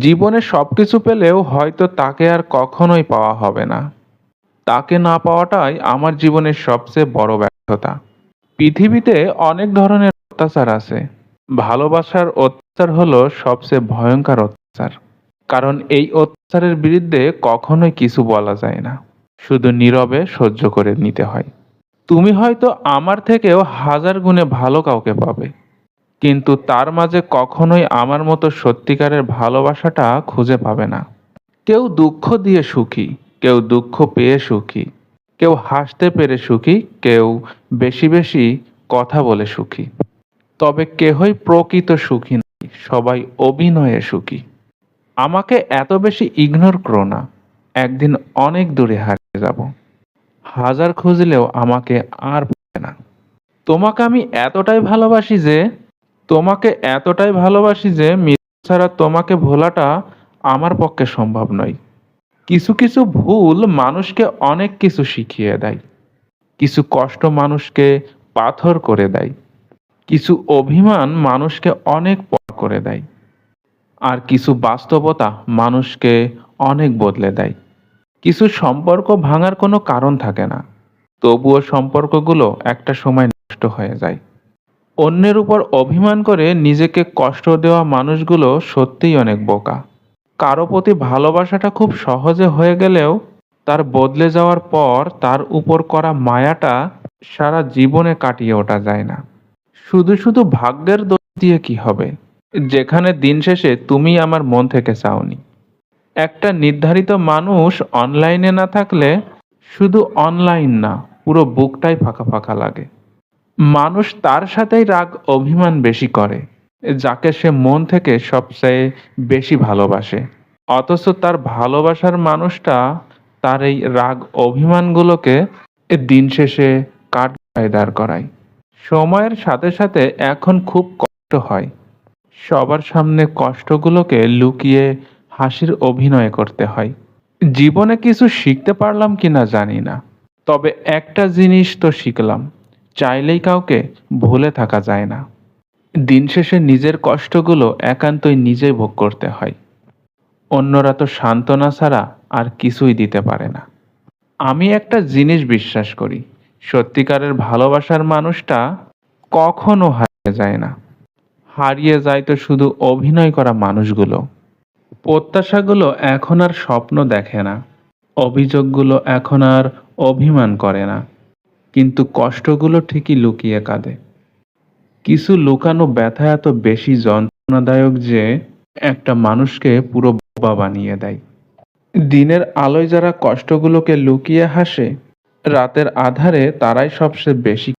জীবনে সবকিছু পেলেও হয়তো তাকে আর কখনোই পাওয়া হবে না। তাকে না পাওয়াটাই আমার জীবনের সবচেয়ে বড় ব্যর্থতা। পৃথিবীতে অনেক ধরনের অত্যাচার আছে। ভালোবাসার অত্যাচার হলো সবচেয়ে ভয়ঙ্কর অত্যাচার। কারণ এই অত্যাচারের বিরুদ্ধে কখনোই কিছু বলা যায় না। শুধু নীরবে সহ্য করে নিতে হয়। তুমি হয়তো আমার থেকেও হাজার গুণে ভালো কাউকে পাবে। কিন্তু তার মাঝে কখনোই আমার মতো সত্যিকারের ভালোবাসাটা খুঁজে পাবে না। কেউ দুঃখ দিয়ে সুখী, কেউ দুঃখ পেয়ে সুখী, কেউ হাসতে পেরে সুখী, কেউ বেশি বেশি কথা বলে সুখী। তবে কেহই প্রকৃত সুখী নয়, সবাই অভিনয়ে সুখী। আমাকে এত বেশি ইগনোর করো না, একদিন অনেক দূরে হারিয়ে যাব। হাজার খুঁজলেও আমাকে আর পাবে না। তোমাকে আমি এতটাই ভালোবাসি যে তোমাকে এতটাই ভালোবাসি যে মৃত্যু ছাড়া তোমাকে ভোলাটা আমার পক্ষে সম্ভব নয়। কিছু কিছু ভুল মানুষকে অনেক কিছু শিখিয়ে দেয়। কিছু কষ্ট মানুষকে পাথর করে দেয়। কিছু অভিমান মানুষকে অনেক পর করে দেয়। আর কিছু বাস্তবতা মানুষকে অনেক বদলে দেয়। কিছু সম্পর্ক ভাঙার কোনো কারণ থাকে না। তবুও সম্পর্কগুলো একটা সময় নষ্ট হয়ে যায়। অন্যের উপর অভিমান করে নিজেকে কষ্ট দেওয়া মানুষগুলো সত্যিই অনেক বোকা। কারও প্রতি ভালোবাসাটা খুব সহজে হয়ে গেলেও তার বদলে যাওয়ার পর তার উপর করা মায়াটা সারা জীবনে কাটিয়ে ওঠা যায় না। শুধু শুধু ভাগ্যের দোষ দিয়ে কি হবে? যেখানে দিন শেষে তুমি আমার মন থেকে চাওনি। একটা নির্ধারিত মানুষ অনলাইনে না থাকলে শুধু অনলাইন না, পুরো বুকটাই ফাঁকা ফাঁকা লাগে। মানুষ তার সাথেই রাগ, অভিমান বেশি করে, যাকে সে মন থেকে সবচেয়ে বেশি ভালোবাসে। অথচ তার ভালোবাসার মানুষটা তার এই রাগ, অভিমানগুলোকে দিন শেষে কাঠ দাঁড় করায়। সময়ের সাথে সাথে এখন খুব কষ্ট হয়। সবার সামনে কষ্টগুলোকে লুকিয়ে হাসির অভিনয় করতে হয়। জীবনে কিছু শিখতে পারলাম কিনা জানি না, তবে একটা জিনিস তো শিখলাম। চাইলেই কাউকে ভুলে থাকা যায় না। দিন শেষে নিজের কষ্টগুলো একান্তই নিজেই ভোগ করতে হয়। অন্যরা তো সান্ত্বনা ছাড়া আর কিছুই দিতে পারে না। আমি একটা জিনিস বিশ্বাস করি, সত্যিকারের ভালোবাসার মানুষটা কখনো হারিয়ে যায় না। হারিয়ে যায় তো শুধু অভিনয় করা মানুষগুলো। প্রত্যাশাগুলো এখন আর স্বপ্ন দেখে না। অভিযোগগুলো এখন আর অভিমান করে না। কিন্তু কষ্টগুলো ঠিকই লুকিয়ে কাঁদে। কিছু লুকানো ব্যথা এত বেশি যন্ত্রণাদায়ক যে একটা মানুষকে পুরো বোবা বানিয়ে দেয়। দিনের আলোয় যারা কষ্টগুলোকে লুকিয়ে হাসে, রাতের আধারে তারাই সবচেয়ে বেশি